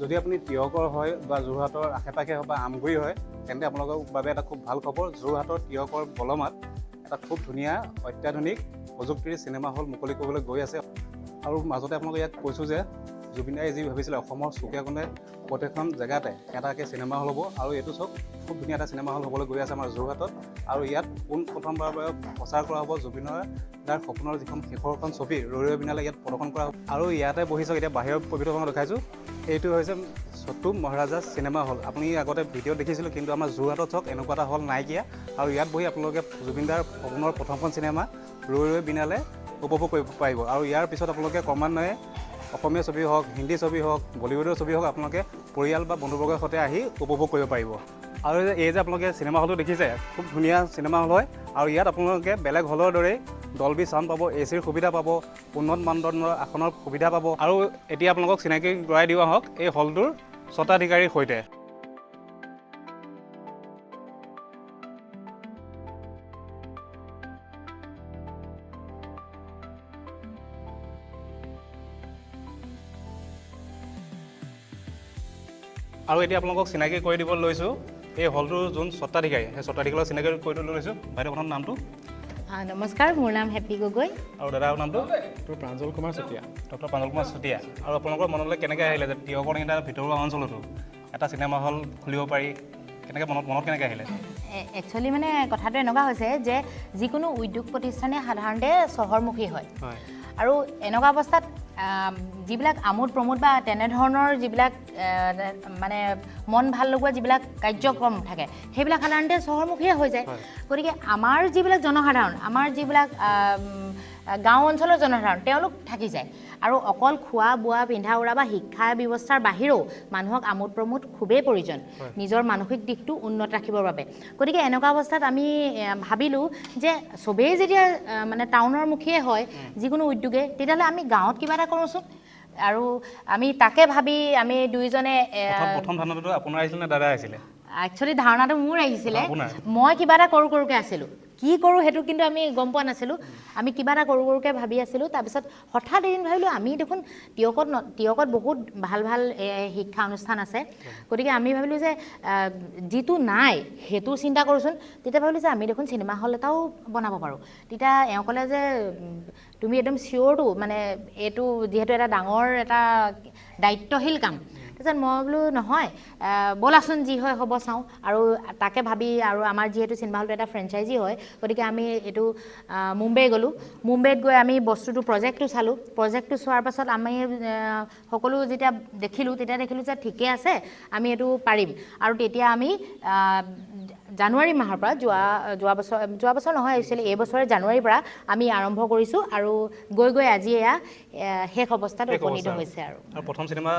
যদি আপুনি তিয়কৰ হয় বা যোৰহাটৰ আশে পাশে বা আমগুৰি হয়, তেন্তে আপোনালোকৰ বাবে এটা খুব ভালো খবৰ। যোৰহাটৰ তিয়কৰ বলমাত এটা খুব ধুনীয়া, অত্যাধুনিক প্ৰযুক্তিৰ চিনেমা হল মুকলি কৰিবলৈ গৈ আছে। আৰু মাজতে আপোনালোকে ইয়াত কৈছোঁ যে জুবিনাই যি ভাবিছিলে অসমৰ চুকে কোণে প্ৰত্যেকখন জেগাতে এটাকৈ চিনেমা হল হ'ব, আৰু এইটো চাওক, খুব ধুনীয়া এটা চিনেমা হল হ'বলৈ গৈ আছে আমাৰ যোৰহাটত। আৰু ইয়াত পোন প্ৰথমবাৰৰ বাবে প্ৰচাৰ কৰা হ'ব জুবিনৰ তাৰ সপোনৰ যিখন শেষৰখন ছবি, ৰৈ ৰৈ বিনালে ইয়াত প্ৰদৰ্শন কৰা হ'ব। আৰু ইয়াতে বহি চাওক, এতিয়া বাহিৰৰ পবিত্ৰখন দেখাইছোঁ। এইটো হৈছে চটু মহাৰাজা চিনেমা হল। আপুনি আগতে ভিডিঅ' দেখিছিলোঁ কিন্তু আমাৰ যোৰহাটত চাওক এনেকুৱা এটা হল নাইকিয়া। আৰু ইয়াত বহি আপোনালোকে জুবিনদাৰ সপোনৰ প্ৰথমখন চিনেমা ৰৈ ৰৈ বিনালে উপভোগ কৰিব পাৰিব। আৰু ইয়াৰ পিছত আপোনালোকে ক্ৰমান্বয়ে অসমীয়া ছবি হওক হিন্দী ছবি হওক বলিউডৰ ছবি হওক আপোনালোকে পৰিয়াল বা বন্ধুবৰ্গৰ সৈতে আহি উপভোগ কৰিব পাৰিব। আৰু এই যে আপোনালোকে চিনেমা হলটো দেখিছে খুব ধুনীয়া চিনেমা হল হয়। আৰু ইয়াত আপোনালোকে বেলেগ হলৰ দৰেই ডলবি চাউণ্ড পাব এ চিৰ সুবিধা পাব উন্নত মানদণ্ডৰ আসনৰ সুবিধা পাব। আৰু এতিয়া আপোনালোকক চিনাকি কৰাই দিয়া হওক এই হলটোৰ স্বত্বাধিকাৰীৰ সৈতে। আৰু এতিয়া আপোনালোকক চিনাকি কৰি দিব লৈছোঁ এই হলটোৰ যোন স্বত্বাধিকাৰী সেই স্বত্বাধিকাৰীক চিনাকি কৰি দিব লৈছোঁ। বাইদেউ প্ৰথম নামটো? নমস্কাৰ মোৰ নাম হেপী গগৈ। আৰু দাদাৰ নামটো তোৰ প্ৰাঞ্জল কুমাৰ চুতীয়া। ডক্টৰ প্ৰাঞ্জল কুমাৰ চুতীয়া। আৰু আপোনালোকৰ মনলৈ কেনেকৈ আহিলে যে তিয়কৰ এটা ভিতৰুৱা অঞ্চলতো? এটা চিনেমা হল খুলিব পাৰি। কেনেকৈ মনত মনত কেনেকৈ আহিলে? একচুৱেলি মানে কথাটো এনেকুৱা হৈছে যে যিকোনো উদ্যোগ প্ৰতিষ্ঠানে সাধাৰণতে চহৰমুখী হয়। হয়। আৰু এনেকুৱা অৱস্থাত যিবিলাক আমোদ প্ৰমোদ বা তেনেধৰণৰ যিবিলাক মানে মন ভালো লগোৱা যিবিলাক কাৰ্যক্ৰম থাকে সেইবিলাক সাধাৰণতে চহৰমুখীয়ে হৈ যায়। গতিকে আমাৰ যিবিলাক জনসাধাৰণ আমাৰ যিবিলাক গাঁও অঞ্চলৰ জনসাধাৰণ তেওঁলোক থাকি যায়। আৰু অকল খোৱা বোৱা পিন্ধা উৰা বা শিক্ষা ব্যৱস্থাৰ বাহিৰেও মানুহক আমোদ প্ৰমোদ খুবেই প্ৰয়োজন। নিজৰ মানসিক দিশটো উন্নত ৰাখিবৰ বাবে। গতিকে এনেকুৱা অৱস্থাত আমি ভাবিলোঁ যে চবেই যেতিয়া মানে টাউনৰ মুখীয়ে হয় যিকোনো উদ্যোগে তেতিয়াহ'লে আমি গাঁৱত কিবা এটা কৰোঁচোন। আৰু আমি তাকে ভাবি আমি দুয়োজনে প্ৰথম প্ৰথম ধাৰণাটো আপোনাৰ আহিছিলে দাদা আহিছিলে? একচুৱেলি ধাৰণাটো মোৰ আহিছিলে। মই কিবা এটা কৰোঁ কৰোঁকৈ আছিলোঁ। কি কৰোঁ সেইটো কিন্তু আমি গম পোৱা নাছিলোঁ। আমি কিবা এটা কৰোঁ কৰোঁকৈ ভাবি আছিলোঁ। তাৰপিছত হঠাৎ এদিন ভাবিলোঁ আমি দেখোন তিয়কত ন তিয়কত বহুত ভাল ভাল শিক্ষা অনুষ্ঠান আছে। গতিকে আমি ভাবিলোঁ যে যিটো নাই সেইটো চিন্তা কৰোঁচোন। তেতিয়া ভাবিলোঁ যে আমি দেখোন চিনেমা হল এটাও বনাব পাৰোঁ। তেতিয়া এওঁ ক'লে যে তুমি একদম চিয়'ৰটো মানে এইটো যিহেতু এটা ডাঙৰ এটা দায়িত্বশীল কাম। তাৰপিছত মই বোলো নহয় ব'লাচোন যি হয় হ'ব চাওঁ। আৰু তাকে ভাবি আৰু আমাৰ যিহেতু চিনেমা হলটো এটা ফ্ৰেঞ্চাইজি হয় গতিকে আমি এইটো মুম্বাই গ'লোঁ। মুম্বাইত গৈ আমি বস্তুটো প্ৰজেক্টটো চালোঁ। প্ৰজেক্টটো চোৱাৰ পাছত আমি সকলো যেতিয়া দেখিলোঁ তেতিয়া দেখিলোঁ যে ঠিকে আছে আমি এইটো পাৰিম। আৰু তেতিয়া আমি জানুৱাৰী মাহৰ পৰা যোৱা যোৱা বছৰ যোৱা বছৰ নহয় একচুৱেলি এই বছৰে জানুৱাৰীৰ পৰা আমি আৰম্ভ কৰিছোঁ আৰু গৈ গৈ আজি এয়া শেষ অৱস্থাত উপনীত হৈছে আৰু। প্ৰথম চিনেমা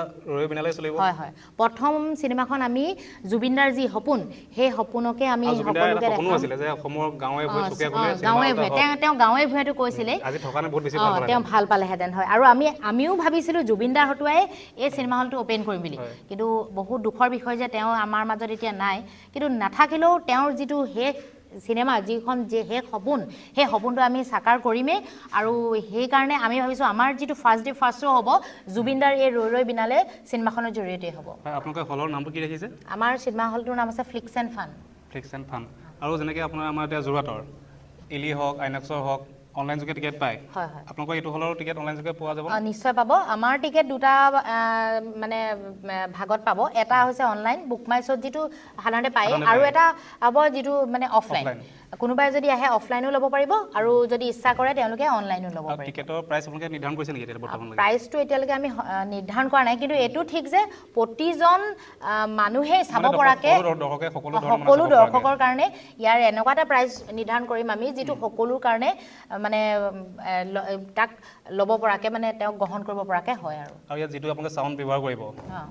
চলিব? হয় হয়। প্ৰথম চিনেমাখন আমি জুবিনদাৰ যি সপোন সেই সপোনকে আমি সকলোকে গাঁৱে ভূঞে। তেওঁ তেওঁ গাঁৱে ভূঞেতো কৈছিলে। তেওঁ ভালো পালেহেঁতেন হয়। আৰু আমি আমিও ভাবিছিলোঁ জুবিনদাৰ হতুৱাই এই চিনেমা হলটো অ'পেন কৰিম বুলি। কিন্তু বহুত দুখৰ বিষয় যে তেওঁ আমাৰ মাজত এতিয়া নাই। কিন্তু নাথাকিলেও তেওঁৰ যিটো শেষ চিনেমা যিখন যে শেষ সপোন সেই সপোনটো আমি সাকাৰ কৰিমেই। আৰু সেইকাৰণে আমি ভাবিছোঁ আমাৰ যিটো ফাৰ্ষ্ট ডে ফাৰ্ষ্ট শ্ব' হ'ব জুবিনদাৰ এই ৰৈ ৰৈ বিনালে চিনেমাখনৰ জৰিয়তে হ'ব। আপোনালোকে হলৰ নামটো কি ৰাখিছে আমাৰ চিনেমা হলটোৰ নাম আছে Flix and Fun Flix and Fun আৰু যেনেকৈ আপোনাৰ আমাৰ এতিয়া যোৰহাটৰ ইলি হওক আইনক্সৰ হওক অনলাইন যোগে টিকেট পায়। হয় হয়। আপোনালোকৰ এইটো হলৰ টিকেট অনলাইন যোগে পোৱা যাব? নিশ্চয় পাব। আমাৰ টিকেট দুটা মানে ভাগত পাব। এটা হৈছে অনলাইন বুক মাই শ্ব'ত যিটো সাধাৰণতে পায় আৰু। এটা হ'ব যিটো মানে অফলাইন। কোনোবাই যদি আহে অফলাইনো ল'ব পাৰিব আৰু যদি ইচ্ছা কৰে তেওঁলোকে অনলাইনো ল'ব পাৰিব। টিকেটৰ প্ৰাইচ আপোনালোকে নিৰ্ধাৰণ কৰিছে নেকি এতিয়া প্ৰাইচটো এতিয়ালৈকে আমি নিৰ্ধাৰণ কৰা নাই। কিন্তু এইটো ঠিক যে প্ৰতিজন আ, মানুহেই চাব পৰাকে সকলো মানুহে। দৰ্শকৰ কাৰণে ইয়াৰ এনেকুৱা এটা প্ৰাইজ নিৰ্ধাৰণ কৰিম আমি যিটো সকলোৰ কাৰণে মানে তাক ল'ব পৰাকে মানে তেওঁক গ্ৰহণ কৰিব পৰাকে হয় আৰু। আৰু ইয়াত যিটো আপোনালোকে চাউণ্ড ব্যৱহাৰ কৰিব।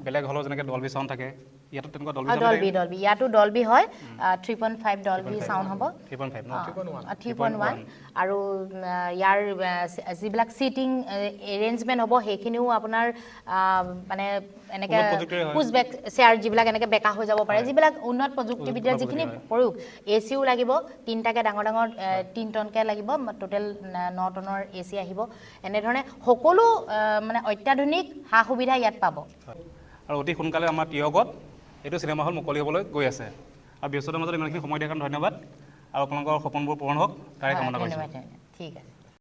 বেলেগ হলৰ যেনেকৈ ডলবি চাউণ্ড থাকে ইয়াতো তেনেকুৱা ডলবি ডলবি ইয়াতো ডলবি হয় three point five Dolby sound হ'ব। থ্ৰী ফাইভ ওৱান আৰু ইয়াৰ যিবিলাক ছিটিং এৰেঞ্জমেণ্ট হ'ব সেইখিনিও আপোনাৰ মানে এনেকৈ পুজ বেক চেয়াৰ যিবিলাক এনেকৈ বেকা হৈ যাব পাৰে যিবিলাক উন্নত প্ৰযুক্তিবিদ্যাৰ যিখিনি প্ৰয়োগ এ চিও লাগিব তিনিটাকৈ ডাঙৰ ডাঙৰ তিনি টনকৈ লাগিব টোটেল ন টনৰ এ চি আহিব। এনেধৰণে সকলো মানে অত্যাধুনিক সা সুবিধা ইয়াত পাব। আৰু অতি সোনকালে আমাৰ তিয়গত এইটো চিনেমা হল মুকলি হ'বলৈ গৈ আছে। আৰু ব্যস্ততাৰ মাজত ইমানখিনি সময় দিয়াৰ কাৰণে ধন্যবাদ। আৰু আপোনালোকৰ সপোনবোৰ পূৰণ হওক তাৰে কামনা কৰিছোঁ। ঠিক আছে।